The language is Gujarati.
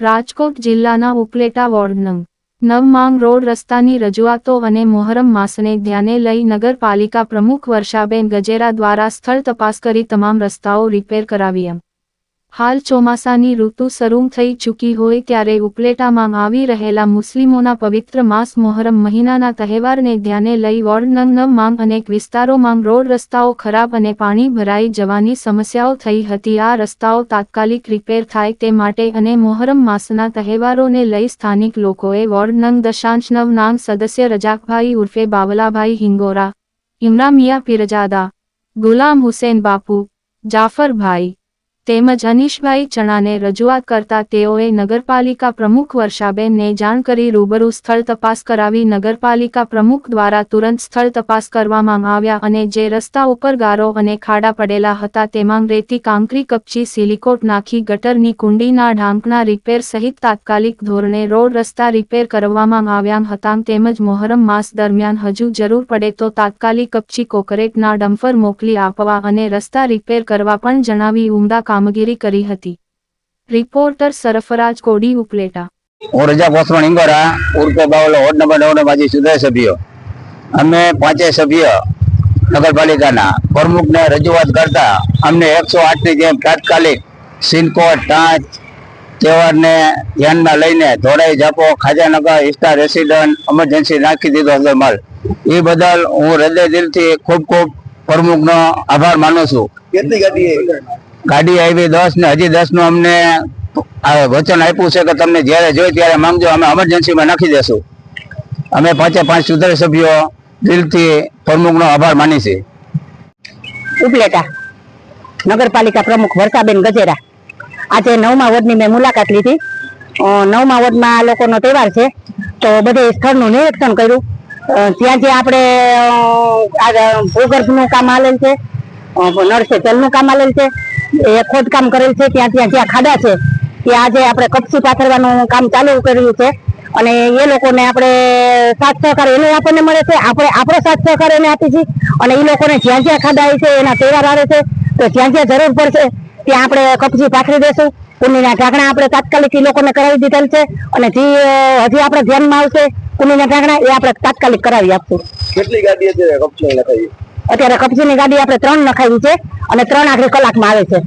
રાજકોટ જિલ્લાના ઉપલેટા વોર્ડ નંગ નવમાંગ રોડ રસ્તાની રજૂઆતો અને મોહરમ માસને ધ્યાને લઈ નગરપાલિકા પ્રમુખ વર્ષાબેન ગજેરા દ્વારા સ્થળ તપાસ કરી તમામ રસ્તાઓ રિપેર કરાવી એમ. હાલ ચોમાસાની ઋતુ શરૂ થઈ ચૂકી હોય ત્યારે ઉપલેટામાં આવી રહેલા મુસ્લિમોના પવિત્ર માસ મોહરમ મહિનાના તહેવારને ધ્યાને લઈ વોર્ડ નંગ અનેક વિસ્તારોમાં રોડ રસ્તાઓ ખરાબ અને પાણી ભરાઈ જવાની સમસ્યાઓ થઈ હતી. આ રસ્તાઓ તાત્કાલિક રિપેર થાય તે માટે અને મોહરમ માસના તહેવારોને લઈ સ્થાનિક લોકોએ વોર્ડ નંગ નાંગ સદસ્ય રજાકભાઈ ઉર્ફે બાવલાભાઈ હિંગોરા, ઇમરામિયા પીરજાદા, ગુલામ હુસેન બાપુ, જાફરભાઈ તેમજ અનીશભાઈ ચણાને રજૂઆત કરતા તેઓએ નગરપાલિકા પ્રમુખ વર્ષાબેનને જાણ કરી રૂબરૂ સ્થળ તપાસ કરાવી નગરપાલિકા પ્રમુખ દ્વારા તુરંત સ્થળ તપાસ કરવામાં આવ્યા અને જે રસ્તા ઉપર ગારો અને ખાડા પડેલા હતા તેમાં રેતી, કાંકરી, કપચી, સિલિકોટ નાખી ગટરની કુંડીના ઢાંકના રિપેર સહિત તાત્કાલિક ધોરણે રોડ રસ્તા રિપેર કરવામાં આવ્યા હતા તેમજ મોહરમ માસ દરમિયાન હજુ જરૂર પડે તો તાત્કાલિક કપચી કોકરેટના ડમ્ફર મોકલી આપવા અને રસ્તા રિપેર કરવા પણ જણાવી ઉમદા કામગીરી કરી હતી. રિપોર્ટર સરફરાજ કોડી ઉપલેટા. હું રજા ઇંગોરા ઉર્કો બાવલો વોર્ડ નંબર નવ માજી સુધાર સભ્યો. અમે પાંચેય સભ્ય નગરપાલિકાના પ્રમુખને રજૂઆત કરતા અમને એકસો આઠની જેમ તાત્કાલિક સિનકોટ ટાંચ તહેવારને ધ્યાનમાં લઈને ધોળાઈ જાપો ખાજાનગર ઇસ્ટા રેસિડન્ટ એમરજન્સી નાખી દીધો હતો માલ. એ બદલ હું હૃદય દિલથી ખૂબ ખૂબ પ્રમુખનો આભાર માનું છું. કેટલી ગાડી ગાડી આવી દસ ને હજી દસનું અમને વચન આપ્યું છે કે તમને જ્યારે જોઈએ ત્યારે માંગજો, અમે એમરજન્સીમાં નાખી દેશું. અમે પાંચે પાંચ સુધાર સભ્યો દિલથી પ્રમુખનો આભાર માની છે ઉપલેટા, નગરપાલિકા પ્રમુખ વર્ષાબેન ગજેરા. આજે નવમા વોર્ડની મેં મુલાકાત લીધી. નવમા વોર્ડમાં લોકોનો તહેવાર છે. તો બધે સ્થળનું નિરીક્ષણ કર્યું. ત્યાં જ્યાં આપણે આ ભૂગર્ભનું કામ આલેલ છે. નળ છે જલનું કામ આવેલ છે. એ ખોદકામ કરેલ છે, ત્યાં ત્યાં જ્યાં ખાડા છે, ત્યાં આજે આપણે કપસી પાથરવાનું કામ ચાલુ કર્યું છે. અને એ લોકોને આપણે સાથ સહકાર એનો આપણને મળે છે, આપણે આપણો સાથ સહકાર એને આપી છીએ અને એ લોકોને જ્યાં જ્યાં ખાડા છે, એના તહેવાર આવે છે, તો જ્યાં જ્યાં જરૂર પડશે, ત્યાં આપણે કપચી પાથરી દેશું. કુંડીના ઢાંકણા આપણે તાત્કાલિક એ લોકોને કરાવી દીધેલ છે, અને જે, હજી આપણે ધ્યાનમાં આવશે કુંડીના ઢાંકણા એ આપણે તાત્કાલિક કરાવી આપશું. કેટલી ગાડી કપચી લખાઈ અત્યારે કપચીની ગાડી આપણે ત્રણ નખાવી છે અને ત્રણ આખરી કલાકમાં આવે છે.